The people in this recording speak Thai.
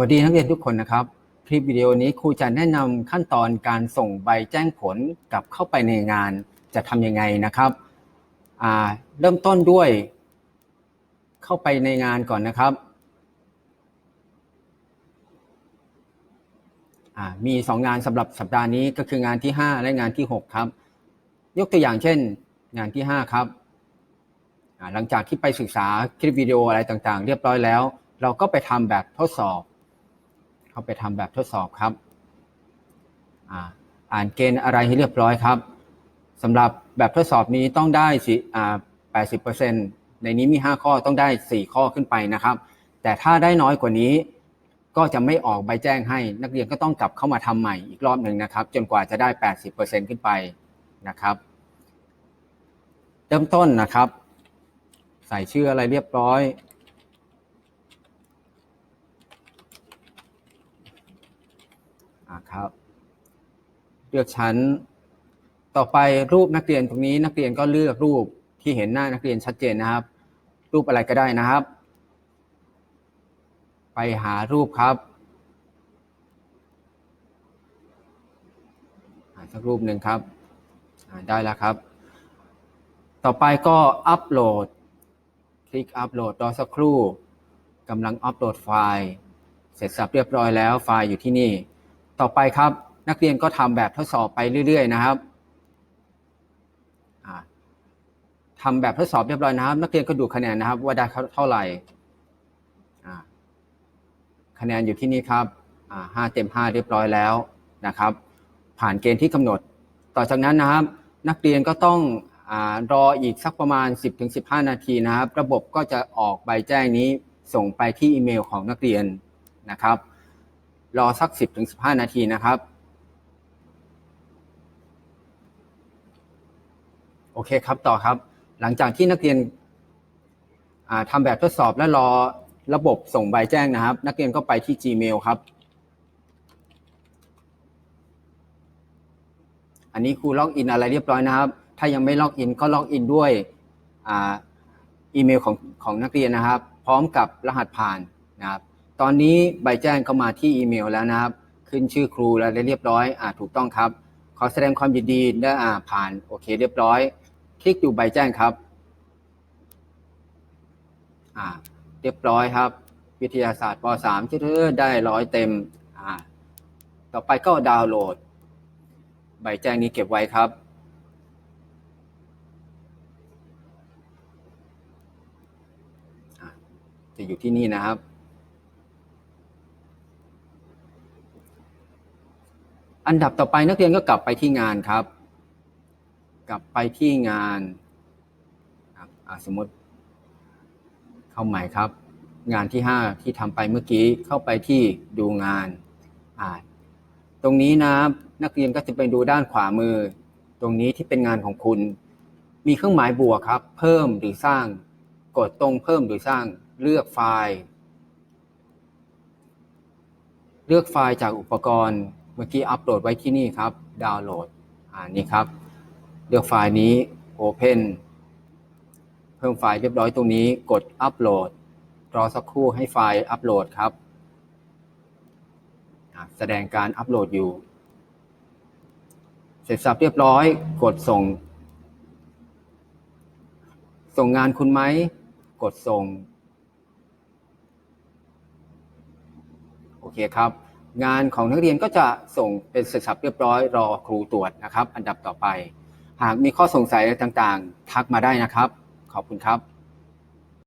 วัสดีนักเรียนทุกคนนะครับ คลิปวิดีโอนี้ครูจะแนะนำขั้นตอนการส่งใบแจ้งผลกลับเข้าไปในงานจะทำยังไงนะครับเริ่มต้นด้วย เข้าไปในงานก่อนนะครับ มี 2 งานสำหรับสัปดาห์นี้ก็คืองานที่ 5 และงานที่ 6 ครับ ยกตัวอย่างเช่น งานที่ 5 ครับ หลังจากที่ไปศึกษาคลิปวิดีโออะไรต่างๆ เรียบร้อยแล้ว เราก็ไปทำแบบทดสอบ เข้าไปทำแบบทดสอบครับอ่าอ่านเกณฑ์อะไรให้เรียบร้อยครับสำหรับแบบทดสอบนี้ต้องได้สิอ่า80%ในนี้มี 5 ข้อต้องได้ 4 ข้อขึ้นไปนะครับ แต่ถ้าได้น้อยกว่านี้ ก็จะไม่ออกใบแจ้งให้ นักเรียนก็ต้องกลับเข้ามาทำใหม่อีกรอบหนึ่งนะครับ จนกว่าจะได้ 80%ขึ้นไปนะครับ เริ่มต้นนะครับ ใส่ชื่ออะไรเรียบร้อย อ่า ครับ เลือกชั้น ต่อไปรูปนักเรียนตรงนี้นักเรียนก็เลือกรูปที่เห็นหน้านักเรียนชัดเจนนะครับ รูปอะไรก็ได้นะครับ ไปหารูปครับหาสักรูปหนึ่งครับได้แล้วครับ ต่อไปก็อัปโหลด คลิกอัปโหลดรอสักครู่กำลังอัปโหลดไฟล์ เสร็จสับเรียบร้อยแล้วไฟล์อยู่ที่นี่ ต่อไปครับ นักเรียนก็ทำแบบทดสอบไปเรื่อย ๆ นะครับอ่าทำแบบทดสอบเรียบร้อยนะครับ นักเรียนก็ดูคะแนนนะครับ ว่าได้เท่าไหร่คะแนนอยู่ที่นี่ครับห้าเต็มห้าเรียบร้อยแล้วนะครับ ผ่านเกณฑ์ที่กำหนด ต่อจากนั้นนะครับ นักเรียนก็ต้องอรออีกสักประมาณ 10-15 นาทีนะครับ ระบบก็จะออกใบแจ้งนี้ส่งไปที่อีเมลของนักเรียนนะครับ รอสัก 10-15 นาทีนะครับ โอเคครับต่อครับ หลังจากที่นักเรียนทำแบบทดสอบและรอระบบส่งใบแจ้งนะครับ นักเรียนก็ไปที่ Gmail ครับ อันนี้ครูล็อกอินอะไรเรียบร้อยนะครับ ถ้ายังไม่ล็อกอินก็ล็อกอินด้วยอีเมลของของนักเรียนนะครับ พร้อมกับรหัสผ่านนะครับ ตอนนี้ใบแจ้งเข้ามาที่อีเมลแล้วนะครับ ขึ้นชื่อครูแล้วเรียบร้อยอ่าถูกต้องครับ ขอแสดงความยินดีได้อ่าผ่านโอเค เรียบร้อย คลิกดูใบแจ้งครับอ่าเรียบร้อยครับ วิทยาศาสตร์ป .3 ชื่อได้ร้อยเต็มอ่าต่อไปก็ดาวน์โหลด ใบแจ้งนี้เก็บไว้ครับจะอยู่ที่นี่นะครับ อันดับต่อไปนักเรียนก็กลับไปที่งานครับ กลับไปที่งานสมมติเข้าใหม่ครับ งานที่ 5 ที่ทำไปเมื่อกี้เข้าไปที่ดูงานตรงนี้นะนักเรียนก็จะไปดูด้านขวามือ ตรงนี้ที่เป็นงานของคุณ มีเครื่องหมายบวกครับ เพิ่มหรือสร้าง กดตรงเพิ่มหรือสร้างเลือกไฟล์ เลือกไฟล์จากอุปกรณ์ มื่อกี้อัปโหลดไว้ที่นี่ครับ ดาวน์โหลด อ่านี่ครับ เลือกไฟล์นี้ Open เพิ่มไฟล์เรียบร้อยตรงนี้ กดอัปโหลด รอสักครู่ให้ไฟล์อัปโหลดครับ แสดงการอัปโหลดอยู่ เสร็จสับเรียบร้อย กดส่ง ส่งงานคุณไหม กดส่ง โอเคครับ งานของนักเรียนก็จะส่งเป็นเสร็จสับเรียบร้อยรอครูตรวจนะครับ อันดับต่อไป หากมีข้อสงสัยอะไรต่างๆ ทักมาได้นะครับ ขอบคุณครับ